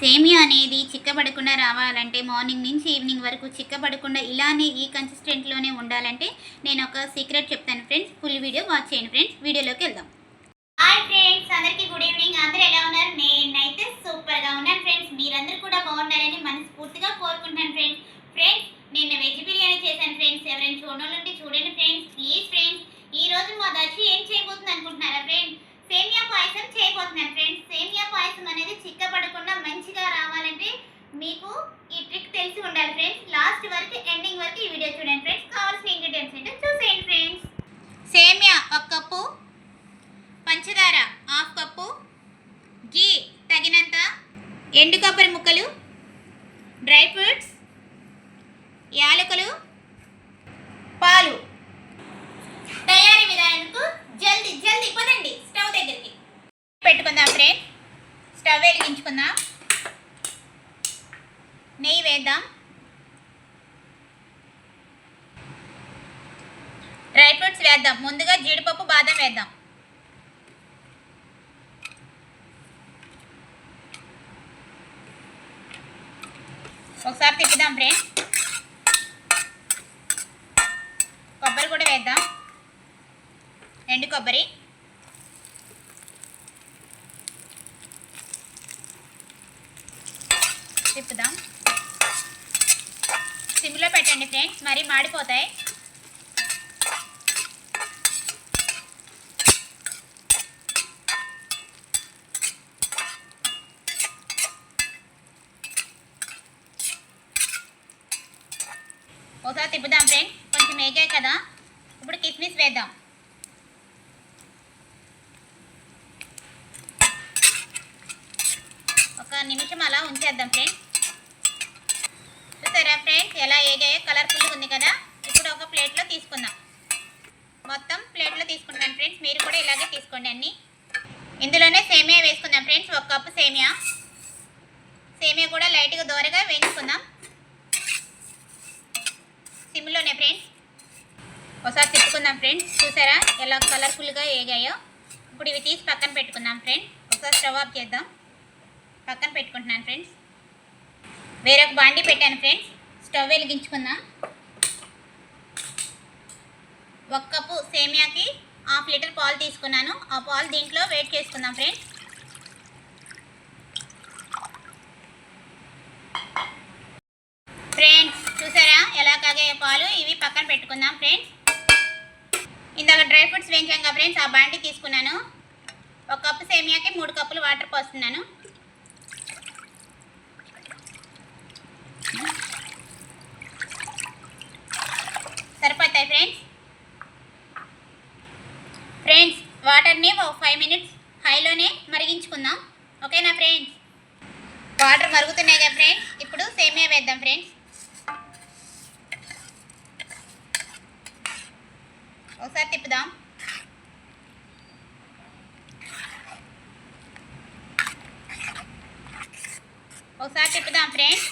సేమియా అనేది చిక్కబడకుండా రావాలంటే మార్నింగ్ నుంచి ఈవినింగ్ వరకు చిక్కబడకుండా ఇలానే ఈ కన్సిస్టెంట్లోనే ఉండాలంటే నేను ఒక సీక్రెట్ చెప్తాను ఫ్రెండ్స్. ఫుల్ వీడియో వాచ్ చేయండి ఫ్రెండ్స్. వీడియోలోకి వెళ్దాం. హాయ్ ఫ్రెండ్స్ అందరికీ గుడ్ ఈవినింగ్. అందరూ ఎలా ఉన్నారు నేనైతే సూపర్గా ఉన్నాను ఫ్రెండ్స్ మీరందరూ కూడా బాగున్నారని మనస్ఫూర్తిగా కోరుకుంటున్నాను ఫ్రెండ్స్ ఫ్రెండ్స్ నేను వెజ్ బిర్యానీ చేశాను ఫ్రెండ్స్ ఎవరైనా చూడాలంటే చూడండి ఫ్రెండ్స్ ప్లీజ్ ఫ్రెండ్స్ ఈ రోజు మా దర్శి ఏం చేయబోతుంది అనుకుంటున్నారా ఫ్రెండ్స్ సేమియా పాయసం చేయబోతున్నాను ఫ్రెండ్స్ సేమియా పాయసం అనేది చిక్కపడకుండా మంచిగా రావాలంటే మీకు ఈ ట్రిక్ తెలిసి ఉండాలి ఫ్రెండ్స్ లాస్ట్ వరకు ఎండింగ్ వరకు ఈ వీడియో చూడండి ఫ్రెండ్స్ కావాల్సిన ఇంగ్రీడియంట్స్ ఏంటో చూసేయండి ఫ్రెండ్స్ సేమియా ఒక కప్పు పంచదార హాఫ్ కప్పు గీ తగినంత ఎండు కొబ్బరి ముక్కలు డ్రై ఫ్రూట్స్ యాలకులు పాలు. తయారీ విధానంకు జల్దీ జల్దీ పదండి. స్టవ్ దగ్గరికి. పెట్టుకుందాం ఫ్రెండ్. స్టవ్ వెలిగించుకుందాం. నెయ్యి వేద్దాం. డ్రై ఫ్రూట్స్ వేద్దాం. ముందుగా జీడిపప్పు బాదం వేద్దాం. ఒకసారి తిప్పుదాం ఫ్రెండ్స్. కొబ్బరి కూడా వేద్దాం. ఎండు కొబ్బరి. తిప్పుదాం. సిమ్లో పెట్టండి ఫ్రెండ్స్ మరి మాడిపోతాయి. ఒకసారి తిప్పుదాం ఫ్రెండ్స్. కొంచెం వేగాయి కదా. ఇప్పుడు కిస్మిస్ వేద్దాం. ఒక నిమిషం అలా ఉంచేద్దాం ఫ్రెండ్స్. చూసారా ఫ్రెండ్స్? ఎలా వేగాయో కలర్ఫుల్గా ఉంది కదా. ఇప్పుడు ఒక ప్లేట్లో తీసుకుందాం. మొత్తం ప్లేట్లో తీసుకుంటాను ఫ్రెండ్స్. మీరు కూడా ఇలాగే తీసుకోండి అన్నీ. ఇందులోనే సేమియా వేసుకుందాం ఫ్రెండ్స్. ఒక కప్పు సేమియా. సేమియా కూడా లైట్గా దోరగా వేయించుకుందాం. సిమ్లోనే ఫ్రెండ్స్. ఒకసారి తిప్పుకుందాం ఫ్రెండ్స్. చూసారా ఎలా కలర్ఫుల్గా వేగాయో ఇప్పుడు ఇవి తీసి పక్కన పెట్టుకుందాం ఫ్రెండ్స్. ఒకసారి స్టవ్ ఆఫ్ చేద్దాం. పక్కన పెట్టుకుంటున్నాను ఫ్రెండ్స్. వేరొక బాండి పెట్టాను ఫ్రెండ్స్. స్టవ్ వెలిగించుకుందాం. ఒక కప్పు సేమియాకి హాఫ్ లీటర్ పాలు తీసుకున్నాను. ఆ పాలు దీంట్లో వెయిట్ చేసుకుందాం ఫ్రెండ్స్. ఫ్రెండ్స్ చూసారా పాలు ఇవి పక్కన పెట్టుకుందాం ఫ్రెండ్స్ ఇందాక డ్రై ఫ్రూట్స్ వేయించాం కదా ఫ్రెండ్స్ ఆ బాండి తీసుకున్నాను. ఒక కప్పు సేమియాకి మూడు కప్పులు వాటర్ పోస్తున్నాను. సరిపోతాయి ఫ్రెండ్స్ ఫ్రెండ్స్ వాటర్ని ఒక ఫైవ్ మినిట్స్ హైలోనే మరిగించుకుందాం. ఓకేనా ఫ్రెండ్స్ వాటర్ మరుగుతున్నాయి కదా ఫ్రెండ్స్ ఇప్పుడు సేమియా వేద్దాం ఫ్రెండ్స్ ఒకసారి తిప్పుదాం. ఒకసారి తిప్పుదాం ఫ్రెండ్స్.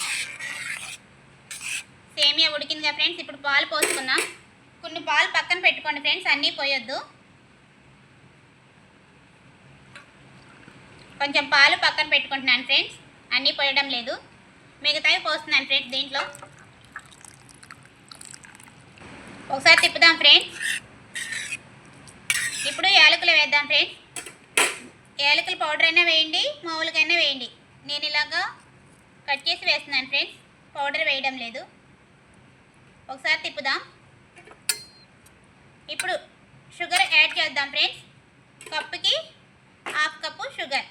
సేమియా ఉడికిందిగా ఫ్రెండ్స్ ఇప్పుడు పాలు పోసుకుందాం. కొన్ని పాలు పక్కన పెట్టుకోండి ఫ్రెండ్స్ అన్నీ పోయొద్దు. కొంచెం పాలు పక్కన పెట్టుకుంటున్నాను ఫ్రెండ్స్ అన్నీ పోయడం లేదు. మిగతావి పోస్తున్నాను ఫ్రెండ్స్ దీంట్లో. ఒకసారి తిప్పుదాం ఫ్రెండ్స్. ఇప్పుడు యాలకులు వేద్దాం ఫ్రెండ్స్ యాలకుల పౌడర్ అయినా వేయండి మామూలుగైనా వేయండి. నేను ఇలాగా కట్ చేసి వేస్తున్నాను ఫ్రెండ్స్ పౌడర్ వేయడం లేదు. ఒకసారి తిప్పుదాం. ఇప్పుడు షుగర్ యాడ్ చేద్దాం ఫ్రెండ్స్ కప్పుకి హాఫ్ కప్పు షుగర్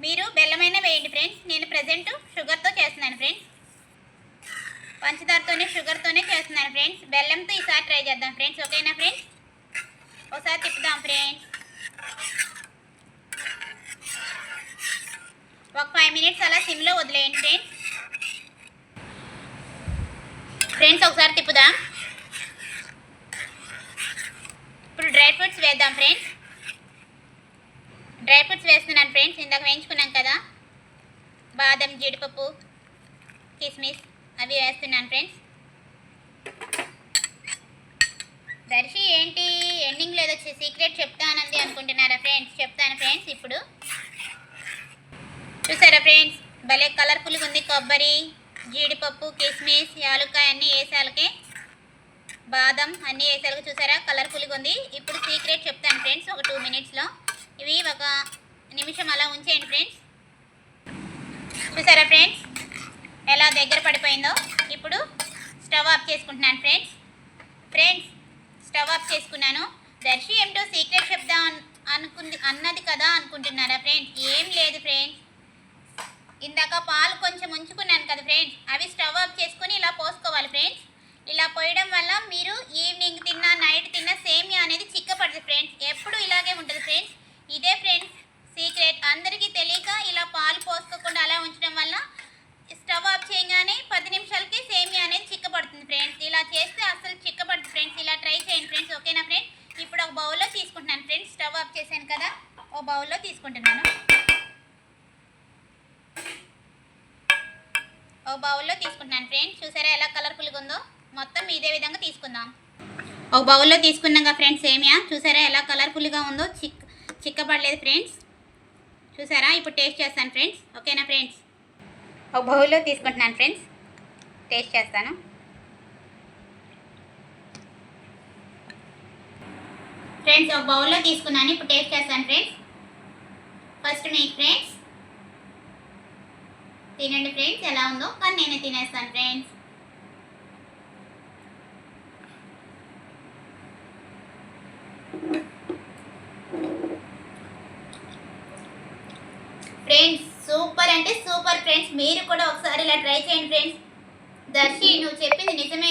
మీరు బెల్లమైనా వేయండి ఫ్రెండ్స్ నేను ప్రజెంట్ షుగర్తో చేస్తున్నాను ఫ్రెండ్స్ పంచదారతోనే షుగర్తోనే చేస్తున్నాను ఫ్రెండ్స్ బెల్లంతో ఈసారి ట్రై చేద్దాం ఫ్రెండ్స్ ఓకేనా ఫ్రెండ్స్ ఒకసారి తిప్పుదాం ఫ్రెండ్స్ ఒక ఫైవ్ మినిట్స్ అలా సిమ్లో వదిలేయండి ఫ్రెండ్స్ ఫ్రెండ్స్ ఒకసారి తిప్పుదాం ఇప్పుడు డ్రై ఫ్రూట్స్ వేద్దాం ఫ్రెండ్స్ డ్రై ఫ్రూట్స్ వేస్తున్నాను ఫ్రెండ్స్ ఇందాక వేయించుకున్నాం కదా బాదం జీడిపప్పు కిస్మిస్ అవి వేస్తున్నాను ఫ్రెండ్స్ దర్శి ఏంటి ట్రెండింగ్ లేదు వచ్చి సీక్రెట్ చెప్తానంది అనుకుంటున్నారా ఫ్రెండ్స్ చెప్తాను ఫ్రెండ్స్ ఇప్పుడు. చూసారా ఫ్రెండ్స్ భలే కలర్ఫుల్గా ఉంది కొబ్బరి జీడిపప్పు కిస్మిస్ యాలుక్కాయ అన్నీ వేసాలకే. బాదం అన్నీ వేసాలకు చూసారా? కలర్ఫుల్గా ఉంది. ఇప్పుడు సీక్రెట్ చెప్తాను ఫ్రెండ్స్ ఒక టూ మినిట్స్లో ఇవి ఒక నిమిషం అలా ఉంచేయండి ఫ్రెండ్స్ చూసారా ఫ్రెండ్స్ ఎలా దగ్గర పడిపోయిందో. ఇప్పుడు స్టవ్ ఆఫ్ చేసుకుంటున్నాను ఫ్రెండ్స్ ఫ్రెండ్స్ స్టవ్ ఆఫ్ చేసుకున్నాను. దర్శి ఏమిటో సీక్రెట్ చెప్దాం అనుకుంది అన్నది కదా అనుకుంటున్నారా ఫ్రెండ్స్? ఏం లేదు ఫ్రెండ్స్. ఇందాక పాలు కొంచెం ఉంచుకున్నాను కదా ఫ్రెండ్స్. అవి స్టవ్ ఆఫ్ చేసుకుని ఇలా పోసుకోవాలి ఫ్రెండ్స్. ఇలా పోయడం వల్ల మీరు ఈవినింగ్ తిన్నా నైట్ తిన్నా సేమియా అనేది చిక్కపడుతుంది ఫ్రెండ్స్. ఎప్పుడు ఇలాగే ఉంటుంది ఫ్రెండ్స్. ఇదే ఫ్రెండ్స్ సీక్రెట్. అందరికీ తెలియ ఇలా పాలు పోసుకోకుండా అలా ఉంచడం వల్ల స్టవ్ ఆఫ్ చేయగానే పది నిమిషాలకి సేమియా అనేది చిక్కపడుతుంది ఫ్రెండ్స్ ఇలా చేస్తే అసలు చిక్కపడుతుంది ఫ్రెండ్స్ ఇలా ట్రై చేయండి ఫ్రెండ్స్ ఓకేనా ఫ్రెండ్స్ ఇప్పుడు ఒక బౌల్లో తీసుకుంటున్నాను ఫ్రెండ్స్ స్టవ్ ఆఫ్ చేశాను కదా ఓ బౌల్లో తీసుకుంటున్నాను. ఓ బౌల్లో తీసుకుంటున్నాను. ఫ్రెండ్స్ చూసారా ఎలా కలర్ఫుల్గా ఉందో? మొత్తం ఇదే విధంగా తీసుకుందాం. ఒక బౌల్లో తీసుకున్నాం ఫ్రెండ్స్ సేమియా. చూసారా ఎలా కలర్ఫుల్గా ఉందో? చిక్ చిక్కబడలేదు ఫ్రెండ్స్. చూసారా? ఇప్పుడు టేస్ట్ చేస్తాను ఫ్రెండ్స్. ఓకేనా ఫ్రెండ్స్? ఒక బౌల్లో తీసుకుంటున్నాను ఫ్రెండ్స్. టేస్ట్ చేస్తాను. ఫ్రెండ్స్ ఒక బౌల్లో తీసుకున్నాను. ఇప్పుడు టేస్ట్ చేస్తాను ఫ్రెండ్స్. ఫస్ట్ మీకు ఫ్రెండ్స్ తినండి ఫ్రెండ్స్ ఎలా ఉందో? కానీ నేనే తినేస్తాను ఫ్రెండ్స్ ఫ్రెండ్స్ సూపర్ అంటే సూపర్ ఫ్రెండ్స్ మీరు కూడా ఒకసారి ఇలా ట్రై చేయండి ఫ్రెండ్స్ దర్శి నువ్వు చెప్పింది నిజమే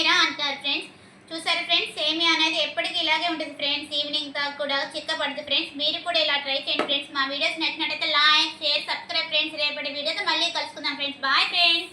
చూసారు ఫ్రెండ్స్ సేమియా అనేది ఎప్పటికీ ఇలాగే ఉంటుంది ఫ్రెండ్స్. ఈవినింగ్ దాకా కూడా చిక్కపడుతుంది ఫ్రెండ్స్. మీరు కూడా ఇలా ట్రై చేయండి ఫ్రెండ్స్. మా వీడియోస్ నచ్చినట్టయితే లైక్ షేర్ సబ్స్క్రైబ్ ఫ్రెండ్స్. రేపటి వీడియోతో మళ్ళీ కలుసుకుందాం ఫ్రెండ్స్. Bye friends